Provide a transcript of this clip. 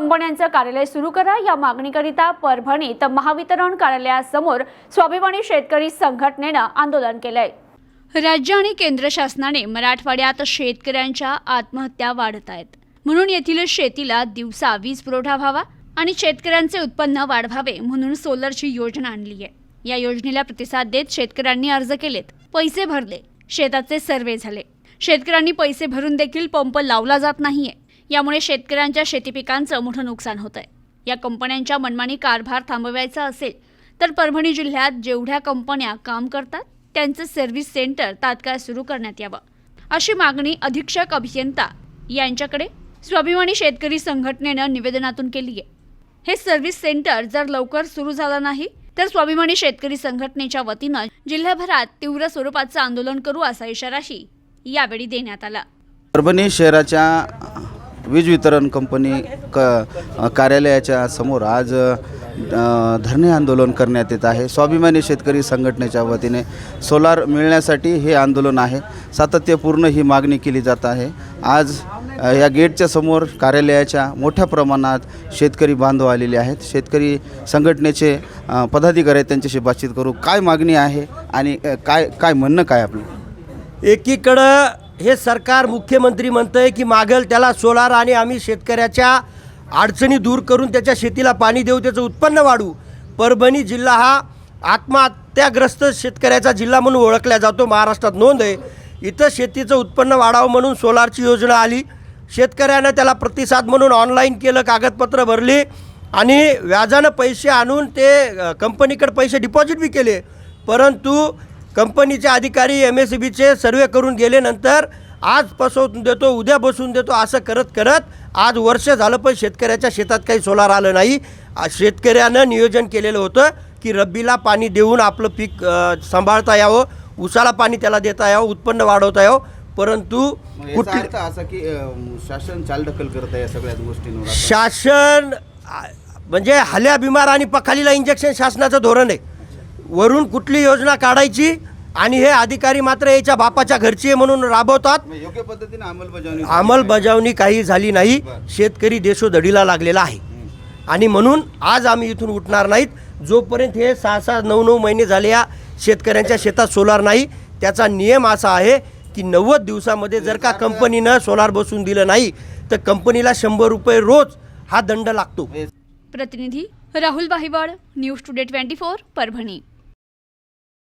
कंपन्यांचं कार्यालय सुरू करा. या मागणीकरिता परभणीत महावितरण कार्यालयासमोर स्वाभिमानी शेतकरी संघटनेनं आंदोलन केलंय. राज्य आणि केंद्र शासनाने मराठवाड्यात शेतकऱ्यांच्या आत्महत्या वाढत आहेत म्हणून येथील शेतीला दिवसा वीज पुरवठा व्हावा आणि शेतकऱ्यांचे उत्पन्न वाढवावे म्हणून सोलरची योजना आणली आहे या योजनेला प्रतिसाद देत शेतकऱ्यांनी अर्ज केलेत. पैसे भरले. शेताचे सर्वे झाले. शेतकऱ्यांनी पैसे भरून देखील पंप लावला जात नाहीये. यामुळे शेतकऱ्यांच्या शेती पिकांचं मोठं नुकसान होत आहे या कंपन्यांच्या मनमानी कारभार थांबवायचा असेल तर परभणी जिल्ह्यात जेवढ्या कंपन्या काम करतात त्यांचं सर्व्हिस सेंटर तात्काळ सुरू करण्यात यावं. अशी मागणी अधीक्षक अभियंता यांच्याकडे स्वाभिमानी शेतकरी संघटनेनं निवेदनातून केली आहे. हे सर्व्हिस सेंटर जर लवकर सुरू झालं नाही तर स्वाभिमानी शेतकरी संघटनेच्या वतीनं जिल्ह्याभरात तीव्र स्वरूपाचं आंदोलन करू असा इशाराही यावेळी देण्यात आला. परभणी शहराच्या वीज वितरण कंपनी क कार्यालयाच्या समोर आज धरणे आंदोलन करण्यात येत आहे. स्वाभिमानी शेतकरी संघटनेच्या वतीने सोलार मिळण्यासाठी हे आंदोलन आहे. सातत्यपूर्ण ही मागणी केली जात आहे. आज या गेटच्या समोर कार्यालयाच्या मोठ्या प्रमाणात शेतकरी बांधव आलेले आहेत. शेतकरी संघटनेचे पदाधिकारी आहेत त्यांच्याशी बातचीत करू. काय मागणी आहे आणि काय काय म्हणणं काय आपलं? एकीकडं हे सरकार मुख्यमंत्री म्हणतंय की मागेल त्याला सोलार आणि आम्ही शेतकऱ्याच्या अडचणी दूर करून त्याच्या शेतीला पाणी देऊ त्याचं उत्पन्न वाढवू परभणी जिल्हा हा आत्महत्याग्रस्त शेतकऱ्याचा जिल्हा म्हणून ओळखला जातो. महाराष्ट्रात नोंद आहे इथं शेतीचं उत्पन्न वाढावं म्हणून सोलारची योजना आली. शेतकऱ्यानं त्याला प्रतिसाद म्हणून ऑनलाईन केलं कागदपत्र भरली आणि व्याजानं पैसे आणून ते कंपनीकडे पैसे डिपॉझिट बी केले. परंतु कंपनीचे अधिकारी एम एस बीचे सर्वे करून गेल्यानंतर आज बसवून देतो उद्या बसवून देतो असं करत करत आज वर्ष झालं पण शेतकऱ्याच्या शेतात काही सोलार आलं नाही शेतकऱ्यानं नियोजन केलेलं होतं की रब्बीला पाणी देऊन आपलं पीक सांभाळता यावं उसाला पाणी त्याला देता यावं उत्पन्न वाढवता यावं परंतु कुठली असा की शासन चालढकल करत आहे या सगळ्याच आता. शासन म्हणजे हल्या बिमार आणि पखालीला इंजेक्शन शासनाचं धोरण आहे वरून कुठली योजना काढायची आणि हे अधिकारी मात्र याच्या बापाच्या घरची आहे म्हणून राबवतात. योग्य पद्धतीने अंमलबजावणी अंमलबजावणी काही झाली नाही. शेतकरी देशोधडीला लागलेला आहे. आणि म्हणून आज आम्ही इथून उठणार नाहीत. जोपर्यंत हे सहा सहा नऊ नऊ महिने झाले या शेतकऱ्यांच्या शेतात सोलार नाही त्याचा नियम असा आहे की नव्वद दिवसामध्ये जर का कंपनीनं सोलार बसवून दिलं नाही तर कंपनीला शंभर रुपये रोज हा दंड लागतो. प्रतिनिधी Rahul Bahiwad news today twenty four Parbhani.